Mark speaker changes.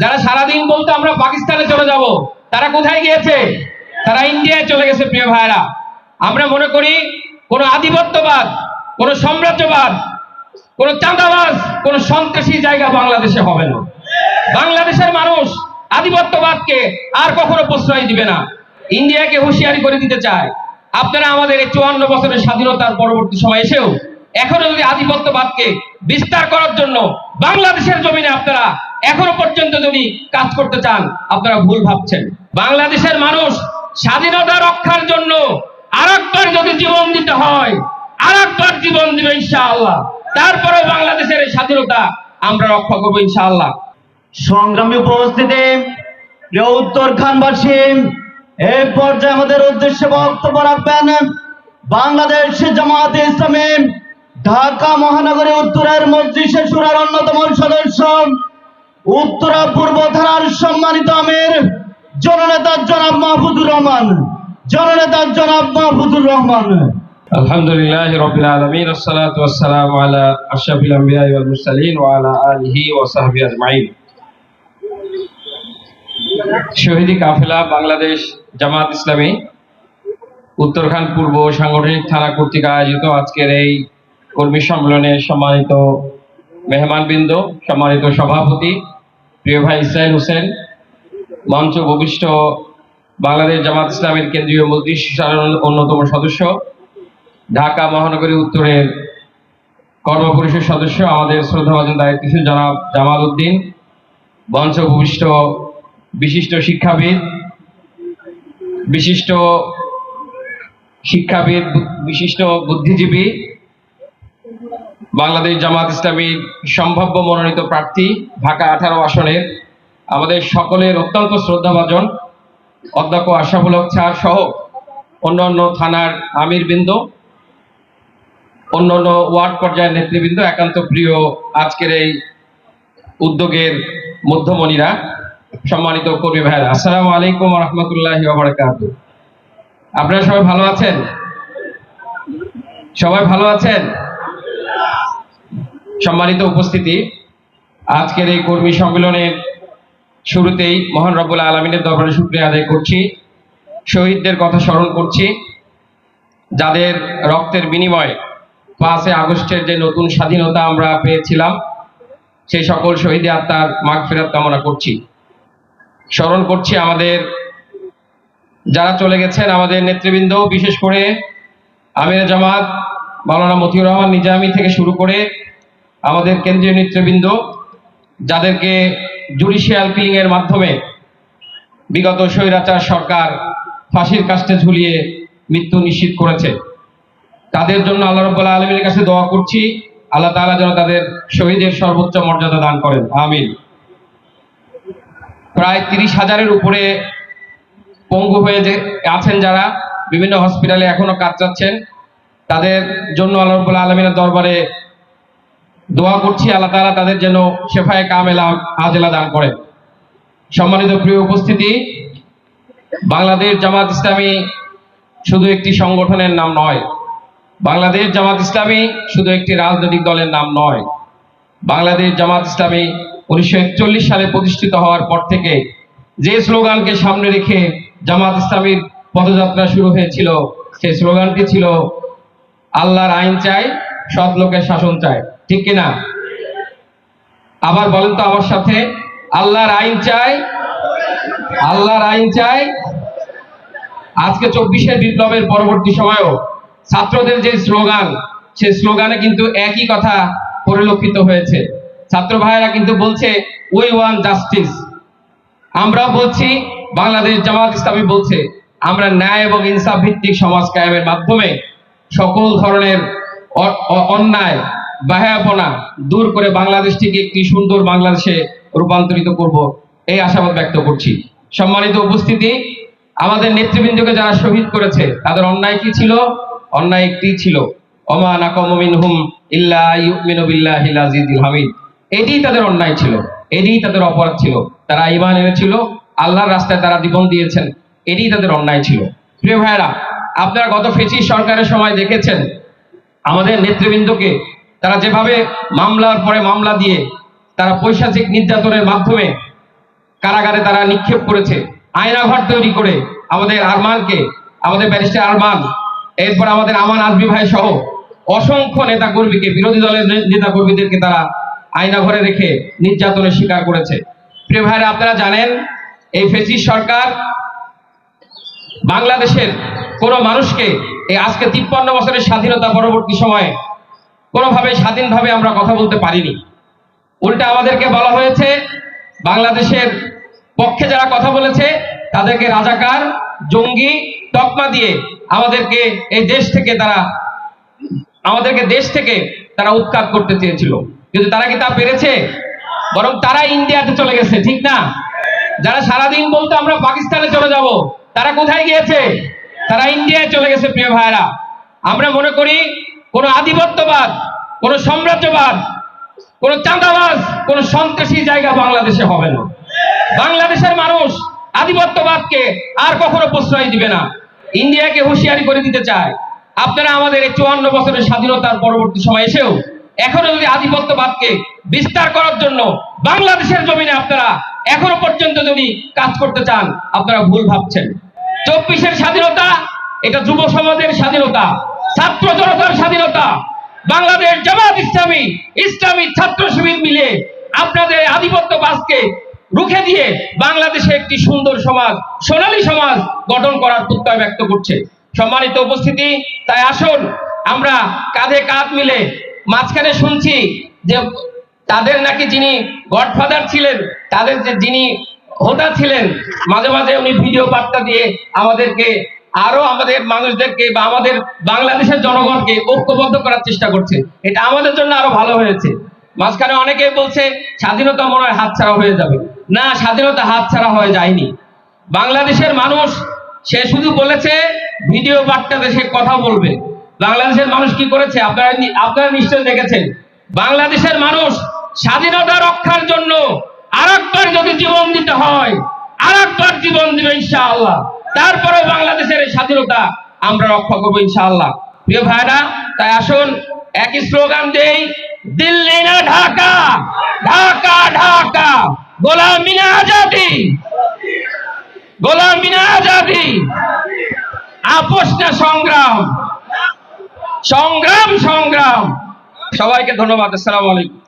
Speaker 1: যারা সারাদিন বলতো আমরা পাকিস্তানে চলে যাব, তারা কোথায় গিয়েছে? তারা ইন্ডিয়ায় চলে গেছে, প্রিয় ভাইরা আমরা মনে করি কোন আধিপত্যবাদ, কোন সাম্রাজ্যবাদ, কোন চাঁদাবাজ, কোন সন্ত্রাসী জায়গা বাংলাদেশে হবে না। বাংলাদেশের মানুষ আধিপত্যবাদকে আর কখনো প্রশ্রয় দিবে না। ইন্ডিয়াকে হুঁশিয়ারি করে দিতে চায়। আপনারা আমাদের এই চুয়ান্ন বছরের স্বাধীনতার পরবর্তী সময় এসেও এখনও যদি আধিপত্যবাদকে বিস্তার করার জন্য বাংলাদেশের জমিনে আপনারা এখনও পর্যন্ত যদি কাজ করতে চান, আপনারা ভুল ভাবছেন। বাংলাদেশের মানুষ স্বাধীনতা রক্ষার জন্য আরেকবার যদি জীবন দিতে হয়, আরেকবার জীবন দিবে ইনশাআল্লাহ। তারপরেও বাংলাদেশের এই স্বাধীনতা আমরা রক্ষা করব ইনশাআল্লাহ।
Speaker 2: সংগ্রামী উপস্থিতি, প্রিয় উত্তরখানবাসী এই পর্যায়ে আমাদের উদ্দেশ্যে বক্তব্য রাখবেন বাংলাদেশ জামাতে ইসলামী, ঢাকা মহানগরী উত্তরের মসজিদ সুরার অন্যতম সদস্য উত্তরা পূর্ব থানার সম্মানিত আমির, জননেতা জনাব মাহফুজুর রহমান, জননেতা জনাব মাহফুজুর রহমান।
Speaker 1: আলহামদুলিল্লাহ রবিল আলমিন, আসসালাত ওয়াসসালাম আলা আশরাফিল আম্বিয়া ওয়াল মুরসালিন ওয়া আলা আলিহি ওয়া সাহবিহি আজমাইন। শহীদি কাফেলা বাংলাদেশ জামাত ইসলামী, উত্তরখান পূর্ব সাংগঠনিক থানা কর্তৃক আয়োজিত আজকের এই কর্মী সম্মেলনে সম্মানিত মেহমানবৃন্দ, সম্মানিত সভাপতি প্রিয় ভাই ইসরাইল হোসেন, মঞ্চ ভূমিষ্ঠ বাংলাদেশ জামাত ইসলামের কেন্দ্রীয় মজলিসের অন্যতম সদস্য, ঢাকা মহানগরী উত্তরের কর্মপরিষদ সদস্য, আমাদের শ্রদ্ধাভাজন দায়িত্বশীল জনাব জামাল উদ্দিন, মঞ্চ ভূমিষ্ঠ বিশিষ্ট শিক্ষাবিদ বিশিষ্ট শিক্ষাবিদ, বিশিষ্ট বুদ্ধিজীবী বাংলাদেশ জামাত ইসলামী সম্ভাব্য মনোনীত প্রার্থী ঢাকা আঠারো আসনের আমাদের সকলের অত্যন্ত শ্রদ্ধাভাজন অধ্যক্ষ আশরাফুল হক স্যার সহ অন্যান্য থানার আমিরবৃন্দ, অন্যান্য ওয়ার্ড পর্যায়ের নেতৃবৃন্দ, একান্ত প্রিয় আজকের এই উদ্যোগের মধ্যমণিরা, সম্মানিত কর্মী ভাইরা আসসালামু আলাইকুম রহমতুল্লাহ আপনারা সবাই ভালো আছেন? সবাই ভালো আছেন? সম্মানিত উপস্থিতি। আজকের এই কর্মী সম্মেলনের শুরুতেই মহান রব্বুল আলমিনের দরবারে শুক্রিয়া আদায় করছি। শহীদদের কথা স্মরণ করছি। যাদের রক্তের বিনিময়ে পাঁচই আগস্টের যে নতুন স্বাধীনতা আমরা পেয়েছিলাম, সেই সকল শহীদে আত্মার মাগ ফেরত কামনা করছি। স্মরণ করছি আমাদের যারা চলে গেছেন, আমাদের নেতৃবৃন্দ, বিশেষ করে আমির জামাত, মাওলানা মতিউর রহমান নিজামী থেকে শুরু করে আমাদের কেন্দ্রীয় নেতৃবৃন্দ, যাদেরকে জুডিশিয়াল কিলিং এর মাধ্যমে বিগত স্বৈরাচার সরকার ফাঁসির কাস্টে ঝুলিয়ে মৃত্যু নিশ্চিত করেছে। তাদের জন্য আল্লাহ রব্বুল্লাহ আলমীর কাছে দোয়া করছি। আল্লাহ তাআলা যেন তাদের শহীদের সর্বোচ্চ মর্যাদা দান করেন। আমিন। প্রায় তিরিশ হাজারের উপরে পঙ্গু হয়ে যে আছেন যারা, বিভিন্ন হসপিটালে এখনও কাজ চাচ্ছেন, তাদের জন্য আল্লাহ রব্বুল্লাহ আলমিনের দরবারে দোয়া করছি, আল্লাহ তাআলা তাদের যেন শেফায়ে কামেলা আজেলা দান করেন সম্মানিত প্রিয় উপস্থিতি, বাংলাদেশ জামাত ইসলামী শুধু একটি সংগঠনের নাম নয়। বাংলাদেশ জামাত ইসলামী শুধু একটি রাজনৈতিক দলের নাম নয়। বাংলাদেশ জামাত ইসলামী উনিশশো একচল্লিশ সালে প্রতিষ্ঠিত হওয়ার পর থেকে যে স্লোগানকে সামনে রেখে জামাত ইসলামীর পদযাত্রা শুরু হয়েছিল, সেই স্লোগানটি ছিল, আল্লাহর আইন চাই সৎ লোকের শাসন চাই ঠিক কিনা? আবার বলেন তো আমার সাথে, আল্লাহর আইন চাই আল্লাহর আইন চাই আজকে চব্বিশের বিপ্লবের পরবর্তী সময়েও ছাত্রদের যে স্লোগান, সেই স্লোগানে কিন্তু একই কথা পরিলক্ষিত হয়েছে। ছাত্র ভাইয়েরা কিন্তু বলছে উই ওয়ান জাস্টিস আমরাও বলছি, বাংলাদেশ জামাত ইসলামী বলছে, আমরা ন্যায় এবং ইনসাফ ভিত্তিক সমাজ কায়েমের মাধ্যমে সকল ধরনের অন্যায়, বাহায়াপনা দূর করে বাংলাদেশটিকে একটি সুন্দর বাংলাদেশে রূপান্তরিত করব, এই আশাবাদ ব্যক্ত করছি। সম্মানিত উপস্থিতি, আমাদের নেতৃবৃন্দকে যারা শহীদ করেছে, তাদের অন্যায় কি ছিল? অন্যায় একটি ছিল। অমা নাকম মিনহুম ইল্লা ইউমিনু বিল্লাহিল আজিজিল হামিদ। এটিই তাদের অন্যায় ছিল, এটিই তাদের অপরাধ ছিল। তারা ইমান এনেছিল, আল্লাহর রাস্তায় তারা জীবন দিয়েছেন, এটিই তাদের অন্যায় ছিল। প্রিয় ভাইয়েরা, আপনারা গত ফেসি সরকারের সময় দেখেছেন আমাদের নেতৃবৃন্দকে তারা যেভাবে মামলার পরে মামলা দিয়ে তারা পৈশাচিক নির্যাতনের মাধ্যমে কারাগারে তারা নিক্ষেপ করেছে আয়নাঘর তৈরি করে আমাদের আরমানকে, আমাদের ব্যারিস্টার আরমান, এরপর আমাদের আমান আজমি ভাই সহ অসংখ্য নেতা কর্মীকে বিরোধী দলের নেতা কর্মীদেরকে তারা আয়নাঘরে রেখে নির্যাতনের শিকার করেছে। প্রিয় ভাইরা, আপনারা জানেন, এই ফেসিস সরকার বাংলাদেশের কোন মানুষকে এই আজকে তিপ্পান্ন বছরের স্বাধীনতা পরবর্তী সময়ে কোনোভাবে স্বাধীনভাবে আমরা কথা বলতে পারিনি। উল্টা আমাদেরকে বলা হয়েছে, বাংলাদেশের পক্ষে যারা কথা বলেছে, তাদেরকে রাজাকার, জঙ্গি, তকমা দিয়ে আমাদেরকে এই দেশ থেকে তারা, আমাদেরকে দেশ থেকে তারা উৎখাত করতে চেয়েছিল। কিন্তু তারা কি তা পেরেছে? বরং তারা ইন্ডিয়াতে চলে গেছে, ঠিক না? যারা সারাদিন বলতো আমরা পাকিস্তানে চলে যাব, তারা কোথায় গিয়েছে? তারা ইন্ডিয়ায় চলে গেছে, প্রিয় ভাইরা আমরা মনে করি কোন আধিপত্যবাদ, কোন সাম্রাজ্যবাদ, কোন চাঁদাবাজ, কোন সন্ত্রাসী জায়গা বাংলাদেশে হবে না। বাংলাদেশের মানুষ আধিপত্যবাদকে আর কখনো প্রশ্রয় দিবে না। ইন্ডিয়াকে হুঁশিয়ারি করে দিতে চায়। আপনারা আমাদের এই চুয়ান্ন বছরের স্বাধীনতার পরবর্তী সময় এসেও এখনও যদি আধিপত্যবাদকে বিস্তার করার জন্য বাংলাদেশের জমিনে আপনারা এখনও পর্যন্ত যদি কাজ করতে চান, আপনারা ভুল ভাবছেন। চব্বিশের স্বাধীনতা, এটা যুব সমাজের স্বাধীনতা, ছাত্র জনতার স্বাধীনতা, বাংলাদেশ জামাত ইসলামী ইসলামী ছাত্র শিবির মিলে আপনাদের আধিপত্যবাদকে রুখে দিয়ে বাংলাদেশে একটি সুন্দর সমাজ, সোনালী সমাজ গঠন করার প্রত্যয় ব্যক্ত করছে। সম্মানিত উপস্থিতি, তাই আসুন, আমরা কাঁধে কাঁধ মিলে মাঝখানে শুনছি যে তাদের নাকি যিনি গডফাদার ছিলেন, তাদের যে যিনি হোতা ছিলেন। মাঝে মাঝে উনি ভিডিও বার্তা দিয়ে আমাদেরকে আরও আমাদের মানুষদেরকে বা আমাদের বাংলাদেশের জনগণকে ঐক্যবদ্ধ করার চেষ্টা করছে এটা আমাদের জন্য আরও ভালো হয়েছে। মাঝখানে অনেকে বলছে, স্বাধীনতা মনে হয় হাত ছাড়া হয়ে যাবে। না, স্বাধীনতা হাত ছাড়া হয়ে যায়নি। বাংলাদেশের মানুষ, সে শুধু বলেছে, ভিডিও বার্তাতে সে কথা বলবে। বাংলাদেশের মানুষ কি করেছে? আপনারা আপনারা নিশ্চয় দেখেছেন। বাংলাদেশের মানুষ স্বাধীনতা রক্ষার জন্য আরেকবার যদি জীবন দিতে হয়, আরেকবার জীবন দিবে ইনশাআল্লাহ। তারপরেও বাংলাদেশের এই স্বাধীনতা আমরা রক্ষা করব ইনশাআল্লাহ। প্রিয় ভাইরা, তাই আসুন একই স্লোগান দেই, দিল্লি না ঢাকা ঢাকা ঢাকা, গোলামি না আজাদি, গোলামি না আজাদি, আপোষ না সংগ্রাম সংগ্রাম সংগ্রাম। সবাইকে ধন্যবাদ, আসসালামু আলাইকুম।